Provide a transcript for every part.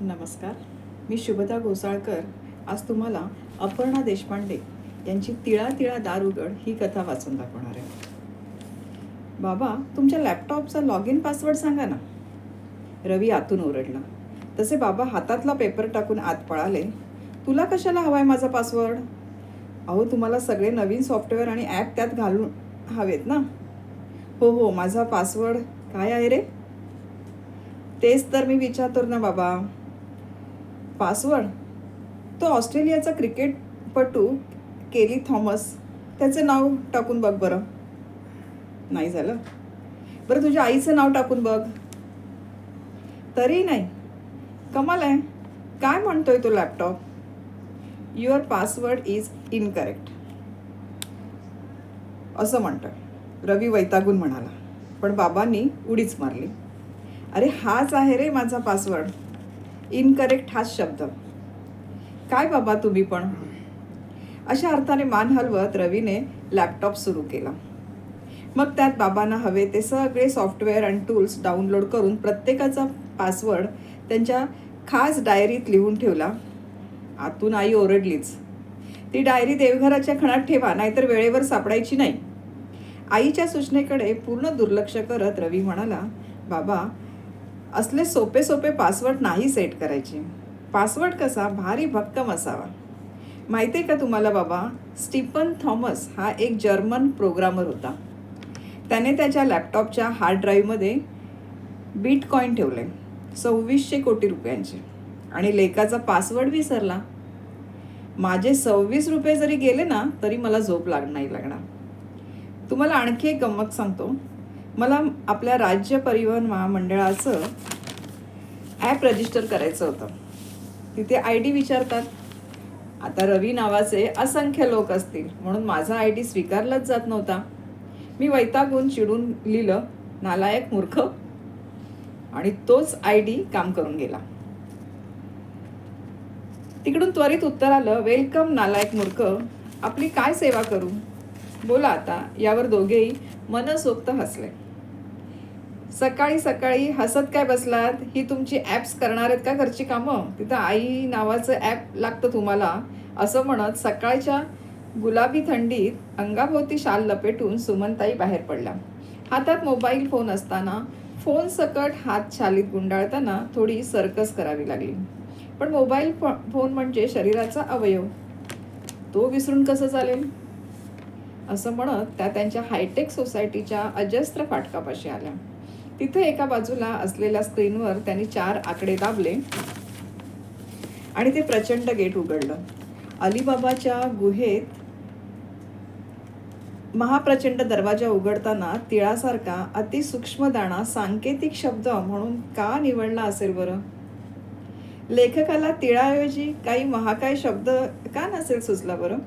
नमस्कार. मी शुभदा घोसाळकर आज तुम्हाला अपर्णा देशपांडे यांची तिळा तिळा दार उघड ही कथा वाचून दाखवणार आहे. बाबा तुमच्या लॅपटॉपचा लॉग इन पासवर्ड सांगा ना. रवी आतून ओरडला. तसे बाबा हातातला पेपर टाकून आत पळाले. तुला कशाला हवा आहे माझा पासवर्ड अहो तुम्हाला सगळे नवीन सॉफ्टवेअर आणि ॲप त्यात घालून हवेत ना. हो हो माझा पासवर्ड काय आहे रे? तेच तर मी विचारतो ना बाबा. पासवर्ड. तो ऑस्ट्रेलियाचा क्रिकेटपटू केली थॉमस. त्याचं नाव टाकून बघ बरं. नाही झालं. बरं तुझ्या आईचं नाव टाकून बघ. तरी नाही. कमाल आहे. काय म्हणतोय तो laptop your password is incorrect असं म्हणतोय रवी वैतागून म्हणाला. पण बाबांनी उडीच मारली. अरे हाच आहे रे माझा पासवर्ड इनकरेक्ट हाच शब्द. काय बाबा तुम्ही पण? अशा अर्थाने मान हलवत रवीने लॅपटॉप सुरू केला. मग त्यात बाबांना हवे ते सगळे सॉफ्टवेअर आणि टूल्स डाउनलोड करून प्रत्येकाचा पासवर्ड त्यांच्या खास डायरीत लिहून ठेवला. आतून आई ओरडलीच. ती डायरी देवघराच्या खणात ठेवा नाहीतर वेळेवर सापडायची नाही. आईच्या सूचनेकडे पूर्ण दुर्लक्ष करत रवी म्हणाला बाबा असले सोपे सोपे पासवर्ड नाही सेट करायचे. पासवर्ड कसा? भारी भक्कम असावा. माहिती आहे का तुम्हाला बाबा? स्टीफन थॉमस हा एक जर्मन प्रोग्रामर होता. त्याने त्याच्या लॅपटॉपच्या हार्ड ड्राईव्हमध्ये बिटकॉईन ठेवले. सव्वीसशे कोटी रुपयांचे. आणि लेकाचा पासवर्ड विसरला. माझे सव्वीस रुपये जरी गेले ना तरी मला झोप लाग नाही लागणार. तुम्हाला आणखी एक गंमत सांगतो. मला आपल्या राज्य परिवहन महामंडळाचं ॲप रजिस्टर करायचं होतं. तिथे आय डी विचारतात. आता रवी नावाचे असंख्य लोक असतील म्हणून माझा आय डी स्वीकारलाच जात नव्हता. मी वैतागून चिडून लिहिलं नालायक मूर्ख. आणि तोच आय डी काम करून गेला. तिकडून त्वरित उत्तर आलं वेलकम नालायक मूर्ख. आपली काय सेवा करू? बोला आता. यावर दोघेही मनसोक्त हसले. सकाळी सकाळी हसत काय बसलात? ही तुमची ॲप्स करणार आहेत का घरची कामं? तिथं आई नावाचं ॲप लागतं तुम्हाला. असं म्हणत सकाळच्या गुलाबी थंडीत अंगाभोवती शाल लपेटून सुमनताई बाहेर पडल्या. हातात मोबाईल फोन असताना फोन सकट हात शालीत गुंडाळताना थोडी सर्कस करावी लागली. पण मोबाईल फो फोन म्हणजे शरीराचा अवयव. तो विसरून कसं चालेल? असं म्हणत त्या त्यांच्या हायटेक सोसायटीच्या अजस्त्र फाटकापाशी आल्या. तिथे एका बाजूला असलेल्या स्क्रीनवर त्यांनी चार आकडे दाबले आणि ते प्रचंड गेट उघडलं. अलिबाबाच्या गुहेत महाप्रचंड दरवाजा उघडताना तिळासारखा अतिसूक्ष्म दाणा सांकेतिक शब्द म्हणून का निवडला असेल बरं? लेखकाला तिळाऐवजी काही महाकाय शब्द का नसेल सुचला बरं?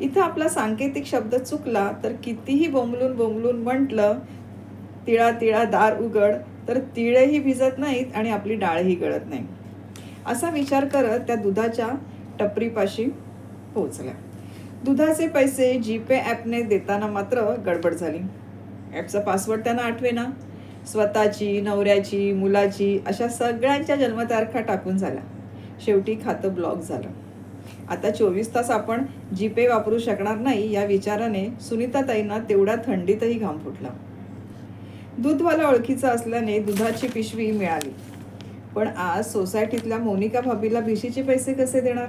इथं आपला सांकेतिक शब्द चुकला तर कितीही बोंबलून बोंबलून म्हटलं तिळा तिळा दार उघड तर तिळेही भिजत नाहीत आणि आपली डाळही गळत नाही. असा विचार करत त्या दुधाच्या टपरीपाशी पोहोचल्या. दुधाचे पैसे जीपे ॲपने देताना मात्र गडबड झाली. ॲपचा पासवर्ड त्यांना आठवेना स्वतःची नवऱ्याची मुलाची अशा सगळ्यांच्या जन्मतारखा टाकून झाल्या. शेवटी खातं ब्लॉक झालं. आता चोवीस तास आपण जीपे वापरू शकणार नाही या विचाराने सुनीताताईंना तेवढ्या थंडीतही घाम फुटला. दूधवाला ओळखीचा असल्याने दुधाची पिशवी मिळाली. पण आज सोसायटीतल्या मोनिका भाभीला भिशीचे पैसे कसे देणार?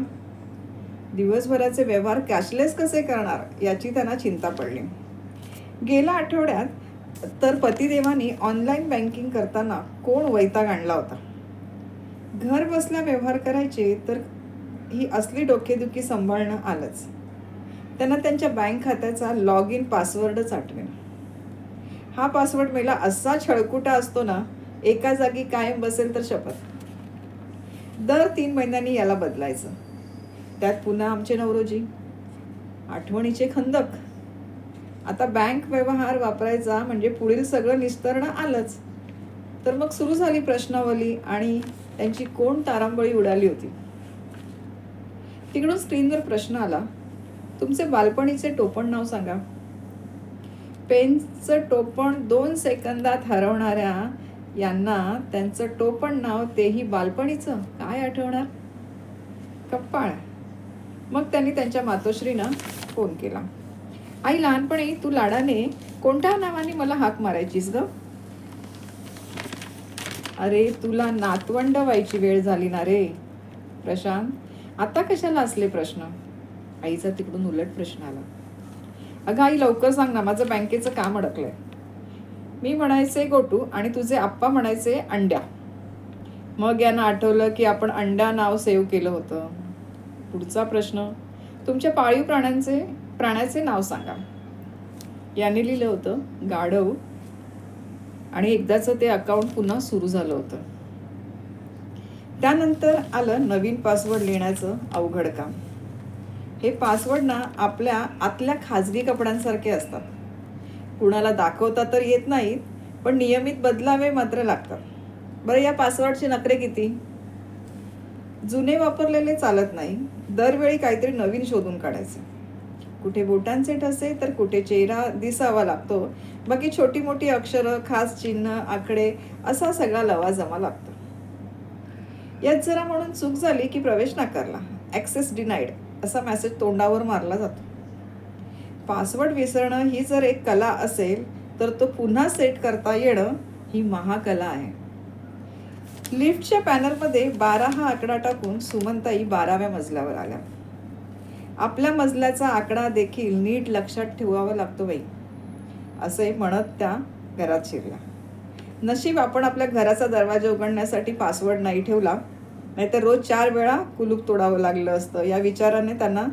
दिवसभराचे व्यवहार कॅशलेस कसे करणार याची त्यांना चिंता पडली. गेल्या आठवड्यात तर पतिदेवानी ऑनलाईन बँकिंग करताना कोण वैताग आणला होता? घर बसल्या व्यवहार करायचे तर ही असली डोकेदुखी सांभाळणं आलंच. त्यांना त्यांच्या बँक खात्याचा लॉग इन पासवर्डच आठवेना. हा पासवर्ड मेला असा छळकुटा असतो ना एका जागी कायम बसेल तर शपथ. दर तीन महिन्यांनी याला बदलायचं. त्यात पुन्हा आमचे नवरोजी आठवणीचे खंदक. आता बँक व्यवहार वापरायचा म्हणजे पुढील सगळं निस्तरणं आलंच. तर मग सुरू झाली प्रश्नावली आणि त्यांची कोण तारांबळी उडाली होती? तिकडून स्क्रीनवर प्रश्न आला तुमचे बालपणीचे टोपण नाव सांगा. पेनचं टोपण दोन सेकंदात हरवणाऱ्या यांना त्यांचं टोपण नाव तेही बालपणीचं. काय आठवणार? कप्पाळ. मग त्यांनी त्यांच्या मातोश्रीनं फोन केला. आई लहानपणी तू लाडाने कोणत्या नावाने मला हाक मारायचीस ग? अरे तुला नातवंड व्हायची वेळ झाली ना रे. प्रशांत आता कशाला असले प्रश्न? आईचा तिकडून उलट प्रश्न आला. अगं आई लवकर सांग ना माझं बँकेचं काम अडकलंय. मी म्हणायचे गोटू आणि तुझे आप्पा म्हणायचे अंड्या. मग यांना आठवलं की आपण अंड्या नाव सेव्ह केलं होतं. पुढचा प्रश्न तुमच्या पाळीव प्राण्यांचे प्राण्याचे नाव सांगा. याने लिहिलं होतं गाढव. आणि एकदाचं ते अकाउंट पुन्हा सुरू झालं होतं. त्यानंतर आलं नवीन पासवर्ड लिहिण्याचं अवघड काम. हे पासवर्ड ना आपल्या आतल्या खाजगी कपड्यांसारखे असतात. कुणाला दाखवता तर येत नाहीत पण नियमित बदलावे मात्र लागतात. बरं या पासवर्डचे नखरे किती? जुने वापरलेले चालत नाही. दरवेळी काहीतरी नवीन शोधून काढायचे. कुठे बोटांचे ठसे तर कुठे चेहरा दिसावा लागतो. बाकी छोटी मोठी अक्षरं खास चिन्ह आकडे असा सगळा लवाजमा लागतो. यात जरा म्हणून चूक झाली की प्रवेश नाकारला. ॲक्सेस डिनाईड असा मेसेज तोंडावर मारला जातो. पासवर्ड विसरणं ही जर एक कला असेल तर तो पुन्हा सेट करता येणं ही महाकला आहे. लिफ्टच्या पॅनलमध्ये बारा हा आकडा टाकून सुमनताई बाराव्या मजल्यावर आल्या. आपल्या मजल्याचा आकडा देखील नीट लक्षात ठेवावा लागतो बाई असे म्हणत त्या घरात शिरल्या. नशीब आपण आपल्या घराचा दरवाजा उघडण्यासाठी पासवर्ड नाही ठेवला नाहीतर रोज चार वेळा कुलूप तोडावं लागलं असतं. या विचाराने त्यांना